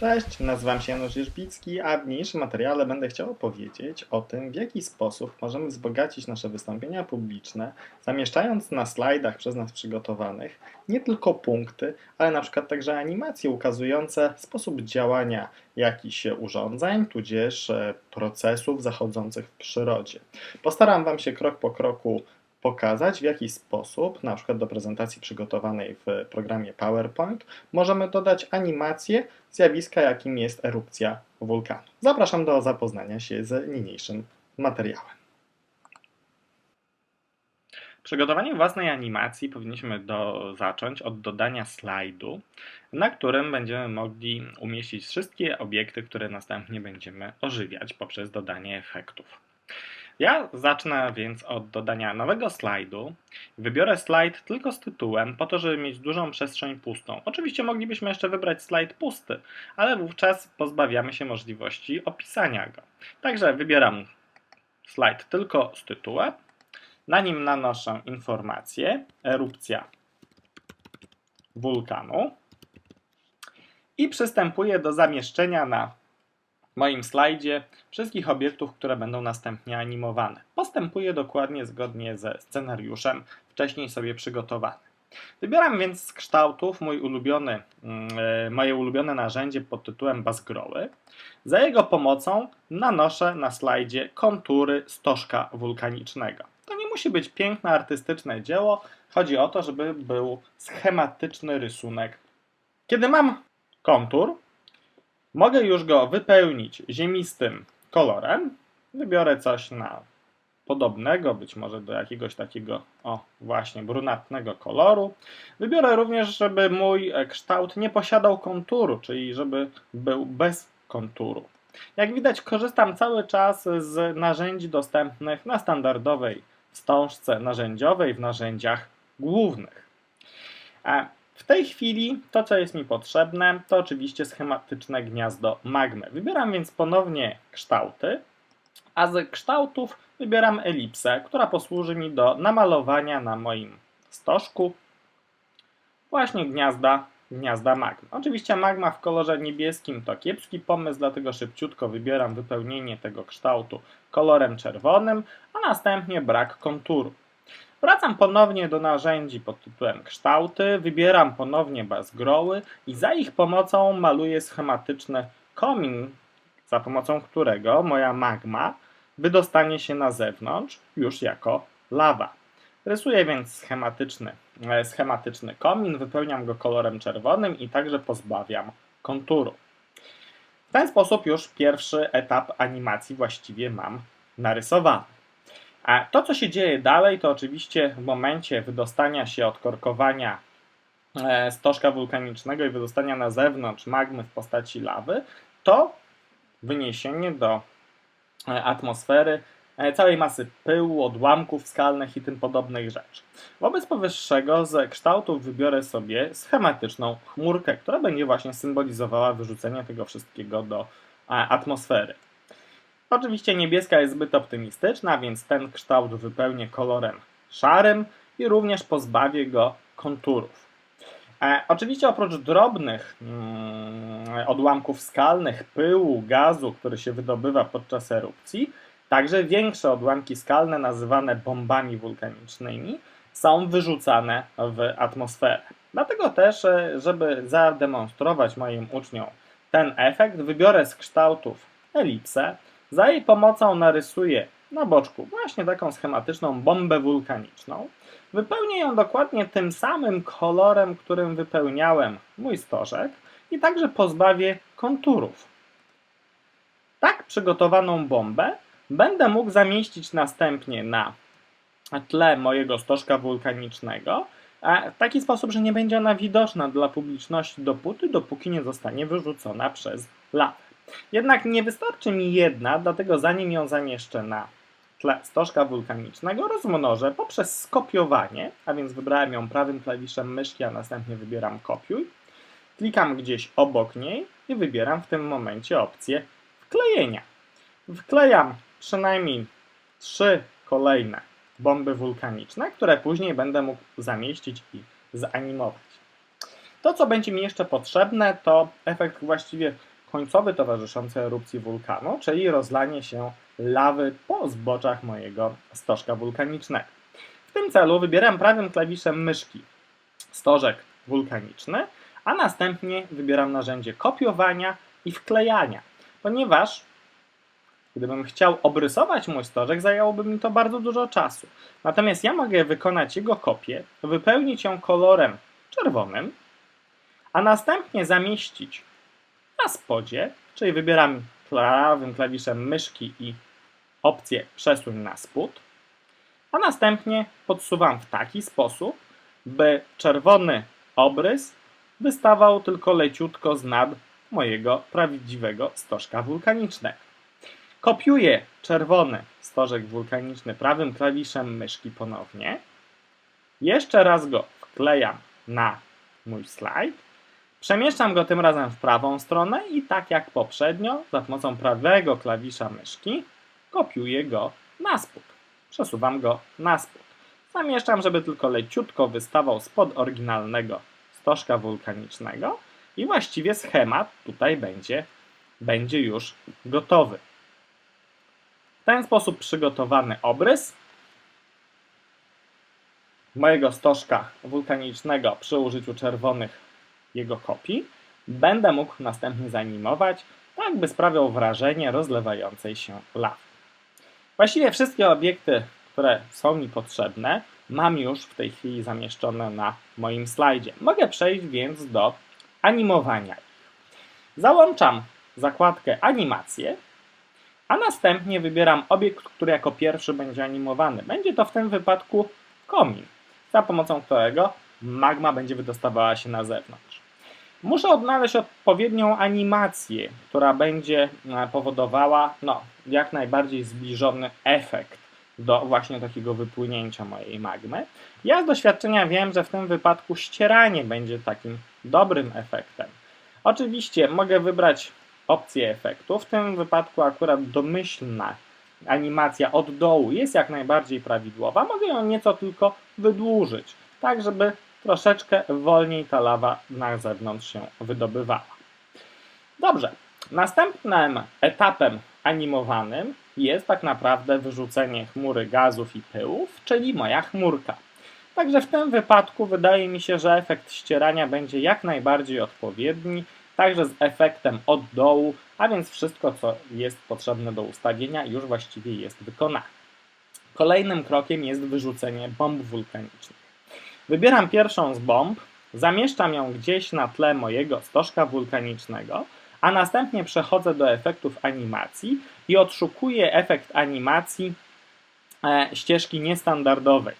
Cześć, nazywam się Janusz Jerzbicki, a w niniejszym materiale będę chciał opowiedzieć o tym, w jaki sposób możemy wzbogacić nasze wystąpienia publiczne, zamieszczając na slajdach przez nas przygotowanych nie tylko punkty, ale na przykład także animacje ukazujące sposób działania jakichś urządzeń, tudzież e, procesów zachodzących w przyrodzie. Postaram Wam się krok po kroku pokazać, w jaki sposób, na przykład do prezentacji przygotowanej w programie PowerPoint, możemy dodać animację zjawiska, jakim jest erupcja wulkanu. Zapraszam do zapoznania się z niniejszym materiałem. Przygotowanie własnej animacji powinniśmy do, zacząć od dodania slajdu, na którym będziemy mogli umieścić wszystkie obiekty, które następnie będziemy ożywiać poprzez dodanie efektów. Ja zacznę więc od dodania nowego slajdu. Wybiorę slajd tylko z tytułem, po to, żeby mieć dużą przestrzeń pustą. Oczywiście moglibyśmy jeszcze wybrać slajd pusty, ale wówczas pozbawiamy się możliwości opisania go. Także wybieram slajd tylko z tytułem. Na nim nanoszę informację erupcja wulkanu i przystępuję do zamieszczenia na moim slajdzie wszystkich obiektów, które będą następnie animowane. Postępuję dokładnie zgodnie ze scenariuszem wcześniej sobie przygotowany. Wybieram więc z kształtów mój ulubiony, yy, moje ulubione narzędzie pod tytułem Basgroły. Za jego pomocą nanoszę na slajdzie kontury stożka wulkanicznego. To nie musi być piękne, artystyczne dzieło. Chodzi o to, żeby był schematyczny rysunek. Kiedy mam kontur, Mogę już go wypełnić ziemistym kolorem. Wybiorę coś na podobnego, być może do jakiegoś takiego, o właśnie, brunatnego koloru. Wybiorę również, żeby mój kształt nie posiadał konturu, czyli żeby był bez konturu. Jak widać, korzystam cały czas z narzędzi dostępnych na standardowej wstążce narzędziowej w narzędziach głównych. W tej chwili to, co jest mi potrzebne, to oczywiście schematyczne gniazdo magmy. Wybieram więc ponownie kształty, a z kształtów wybieram elipsę, która posłuży mi do namalowania na moim stożku właśnie gniazda, gniazda magmy. Oczywiście magma w kolorze niebieskim to kiepski pomysł, dlatego szybciutko wybieram wypełnienie tego kształtu kolorem czerwonym, a następnie brak konturu. Wracam ponownie do narzędzi pod tytułem kształty, wybieram ponownie bazgroły i za ich pomocą maluję schematyczny komin, za pomocą którego moja magma wydostanie się na zewnątrz już jako lawa. Rysuję więc schematyczny, e, schematyczny komin, wypełniam go kolorem czerwonym i także pozbawiam konturu. W ten sposób już pierwszy etap animacji właściwie mam narysowany. A to, co się dzieje dalej, to oczywiście w momencie wydostania się od korkowania e, stożka wulkanicznego i wydostania na zewnątrz magmy w postaci lawy, to wyniesienie do e, atmosfery e, całej masy pyłu, odłamków skalnych i tym podobnych rzeczy. Wobec powyższego z kształtów wybiorę sobie schematyczną chmurkę, która będzie właśnie symbolizowała wyrzucenie tego wszystkiego do atmosfery. Oczywiście niebieska jest zbyt optymistyczna, więc ten kształt wypełnię kolorem szarym i również pozbawię go konturów. E, oczywiście oprócz drobnych mm, odłamków skalnych, pyłu, gazu, który się wydobywa podczas erupcji, także większe odłamki skalne, nazywane bombami wulkanicznymi, są wyrzucane w atmosferę. Dlatego też, e, żeby zademonstrować moim uczniom ten efekt, wybiorę z kształtów elipsę, za jej pomocą narysuję na boczku właśnie taką schematyczną bombę wulkaniczną. Wypełnię ją dokładnie tym samym kolorem, którym wypełniałem mój stożek i także pozbawię konturów. Tak przygotowaną bombę będę mógł zamieścić następnie na tle mojego stożka wulkanicznego w taki sposób, że nie będzie ona widoczna dla publiczności dopóty, dopóki nie zostanie wyrzucona przez lawę. Jednak nie wystarczy mi jedna, dlatego zanim ją zamieszczę na tle stożka wulkanicznego, rozmnożę poprzez skopiowanie, a więc wybrałem ją prawym klawiszem myszki, a następnie wybieram kopiuj. Klikam gdzieś obok niej i wybieram w tym momencie opcję wklejenia. Wklejam przynajmniej trzy kolejne bomby wulkaniczne, które później będę mógł zamieścić i zanimować. To, co będzie mi jeszcze potrzebne, to efekt właściwie końcowy towarzyszący erupcji wulkanu, czyli rozlanie się lawy po zboczach mojego stożka wulkanicznego. W tym celu wybieram prawym klawiszem myszki stożek wulkaniczny, a następnie wybieram narzędzie kopiowania i wklejania, ponieważ gdybym chciał obrysować mój stożek, zajęłoby mi to bardzo dużo czasu. Natomiast ja mogę wykonać jego kopię, wypełnić ją kolorem czerwonym, a następnie zamieścić na spodzie, czyli wybieram prawym klawiszem myszki i opcję przesuń na spód, a następnie podsuwam w taki sposób, by czerwony obrys wystawał tylko leciutko z nad mojego prawdziwego stożka wulkanicznego. Kopiuję czerwony stożek wulkaniczny prawym klawiszem myszki ponownie. Jeszcze raz go wklejam na mój slajd. Przemieszczam go tym razem w prawą stronę i tak jak poprzednio, za pomocą prawego klawisza myszki kopiuję go na spód. Przesuwam go na spód. Zamieszczam, żeby tylko leciutko wystawał spod oryginalnego stożka wulkanicznego i właściwie schemat tutaj będzie, będzie już gotowy. W ten sposób przygotowany obrys mojego stożka wulkanicznego przy użyciu czerwonych jego kopii będę mógł następnie zanimować, tak by sprawiał wrażenie rozlewającej się lawy. Właściwie wszystkie obiekty, które są mi potrzebne, mam już w tej chwili zamieszczone na moim slajdzie. Mogę przejść więc do animowania. Załączam zakładkę animacje, a następnie wybieram obiekt, który jako pierwszy będzie animowany. Będzie to w tym wypadku komin, za pomocą którego magma będzie wydostawała się na zewnątrz. Muszę odnaleźć odpowiednią animację, która będzie e, powodowała no, jak najbardziej zbliżony efekt do właśnie takiego wypłynięcia mojej magmy. Ja z doświadczenia wiem, że w tym wypadku ścieranie będzie takim dobrym efektem. Oczywiście mogę wybrać opcję efektu. W tym wypadku akurat domyślna animacja od dołu jest jak najbardziej prawidłowa. Mogę ją nieco tylko wydłużyć, tak żeby troszeczkę wolniej ta lawa na zewnątrz się wydobywała. Dobrze, następnym etapem animowanym jest tak naprawdę wyrzucenie chmury gazów i pyłów, czyli moja chmurka. Także w tym wypadku wydaje mi się, że efekt ścierania będzie jak najbardziej odpowiedni, także z efektem od dołu, a więc wszystko, co jest potrzebne do ustawienia, już właściwie jest wykonane. Kolejnym krokiem jest wyrzucenie bomb wulkanicznych. Wybieram pierwszą z bomb, zamieszczam ją gdzieś na tle mojego stożka wulkanicznego, a następnie przechodzę do efektów animacji i odszukuję efekt animacji e, ścieżki niestandardowej.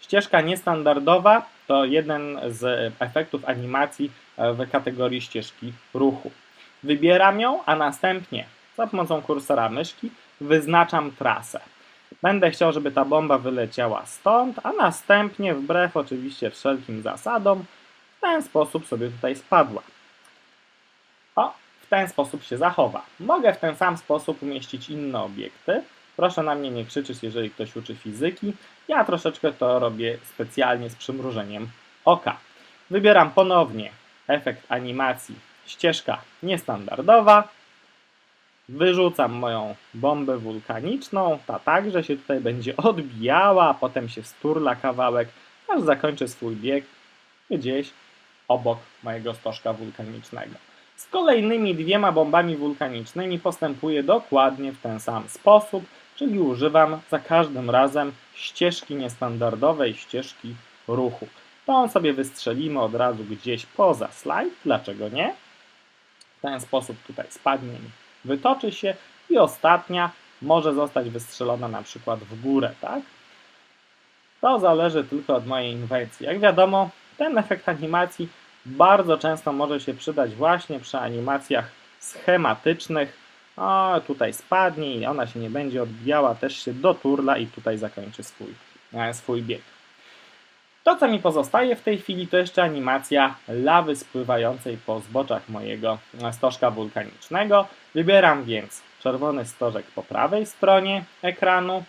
Ścieżka niestandardowa to jeden z efektów animacji e, w kategorii ścieżki ruchu. Wybieram ją, a następnie za pomocą kursora myszki wyznaczam trasę. Będę chciał, żeby ta bomba wyleciała stąd, a następnie, wbrew oczywiście wszelkim zasadom, w ten sposób sobie tutaj spadła. O, w ten sposób się zachowa. Mogę w ten sam sposób umieścić inne obiekty. Proszę na mnie nie krzyczeć, jeżeli ktoś uczy fizyki. Ja troszeczkę to robię specjalnie z przymrużeniem oka. Wybieram ponownie efekt animacji ścieżka niestandardowa. Wyrzucam moją bombę wulkaniczną, ta także się tutaj będzie odbijała, potem się sturla kawałek, aż zakończę swój bieg gdzieś obok mojego stożka wulkanicznego. Z kolejnymi dwiema bombami wulkanicznymi postępuję dokładnie w ten sam sposób, czyli używam za każdym razem ścieżki niestandardowej, ścieżki ruchu. To sobie wystrzelimy od razu gdzieś poza slajd, dlaczego nie? W ten sposób tutaj spadnie mi wytoczy się i ostatnia może zostać wystrzelona na przykład w górę, tak? To zależy tylko od mojej inwencji. Jak wiadomo, ten efekt animacji bardzo często może się przydać właśnie przy animacjach schematycznych. O, tutaj spadnie i ona się nie będzie odbijała, też się doturla i tutaj zakończy swój, e, swój bieg. To, co mi pozostaje w tej chwili, to jeszcze animacja lawy spływającej po zboczach mojego stożka wulkanicznego. Wybieram więc czerwony stożek po prawej stronie ekranu,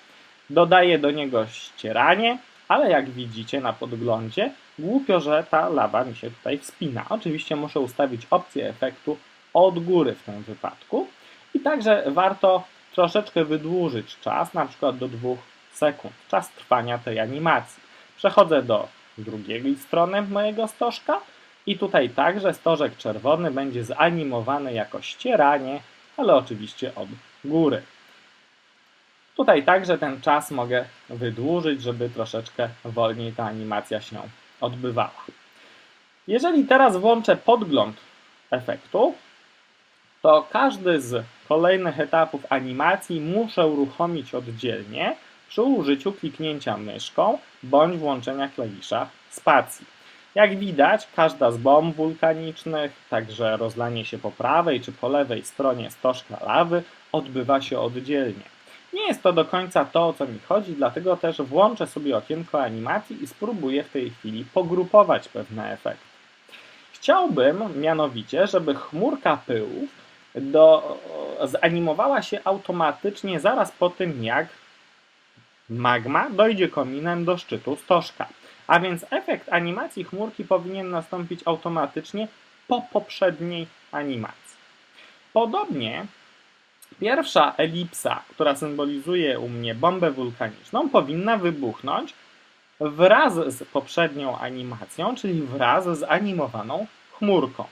dodaję do niego ścieranie, ale jak widzicie na podglądzie, głupio, że ta lawa mi się tutaj wspina. Oczywiście muszę ustawić opcję efektu od góry w tym wypadku. I także warto troszeczkę wydłużyć czas, na przykład do 2 sekund, czas trwania tej animacji. Przechodzę do drugiej strony mojego stożka i tutaj także stożek czerwony będzie zanimowany jako ścieranie, ale oczywiście od góry. Tutaj także ten czas mogę wydłużyć, żeby troszeczkę wolniej ta animacja się odbywała. Jeżeli teraz włączę podgląd efektu, to każdy z kolejnych etapów animacji muszę uruchomić oddzielnie przy użyciu kliknięcia myszką bądź włączenia klawisza spacji. Jak widać, każda z bomb wulkanicznych, także rozlanie się po prawej czy po lewej stronie stożka lawy odbywa się oddzielnie. Nie jest to do końca to, o co mi chodzi, dlatego też włączę sobie okienko animacji i spróbuję w tej chwili pogrupować pewne efekty. Chciałbym mianowicie, żeby chmurka pyłów do, zanimowała się automatycznie zaraz po tym, jak magma dojdzie kominem do szczytu stożka. A więc efekt animacji chmurki powinien nastąpić automatycznie po poprzedniej animacji. Podobnie pierwsza elipsa, która symbolizuje u mnie bombę wulkaniczną, powinna wybuchnąć wraz z poprzednią animacją, czyli wraz z animowaną chmurką.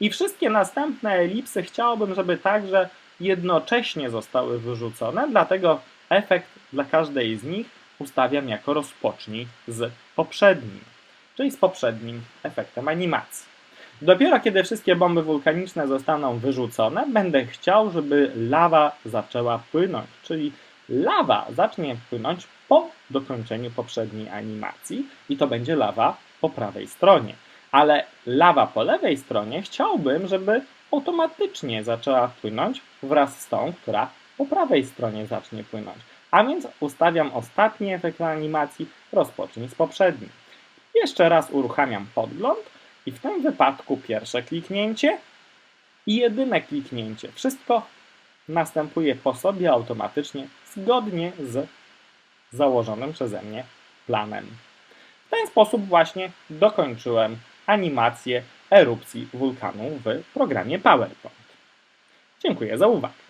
I wszystkie następne elipsy chciałbym, żeby także jednocześnie zostały wyrzucone, dlatego efekt dla każdej z nich ustawiam jako rozpocznij z poprzednim, czyli z poprzednim efektem animacji. Dopiero kiedy wszystkie bomby wulkaniczne zostaną wyrzucone, będę chciał, żeby lawa zaczęła płynąć, czyli lawa zacznie płynąć po dokończeniu poprzedniej animacji i to będzie lawa po prawej stronie. Ale lawa po lewej stronie chciałbym, żeby automatycznie zaczęła płynąć wraz z tą, która po prawej stronie zacznie płynąć. A więc ustawiam ostatni efekt animacji, rozpocznij z poprzednim. Jeszcze raz uruchamiam podgląd i w tym wypadku pierwsze kliknięcie i jedyne kliknięcie. Wszystko następuje po sobie automatycznie, zgodnie z założonym przeze mnie planem. W ten sposób właśnie dokończyłem animację erupcji wulkanu w programie PowerPoint. Dziękuję za uwagę.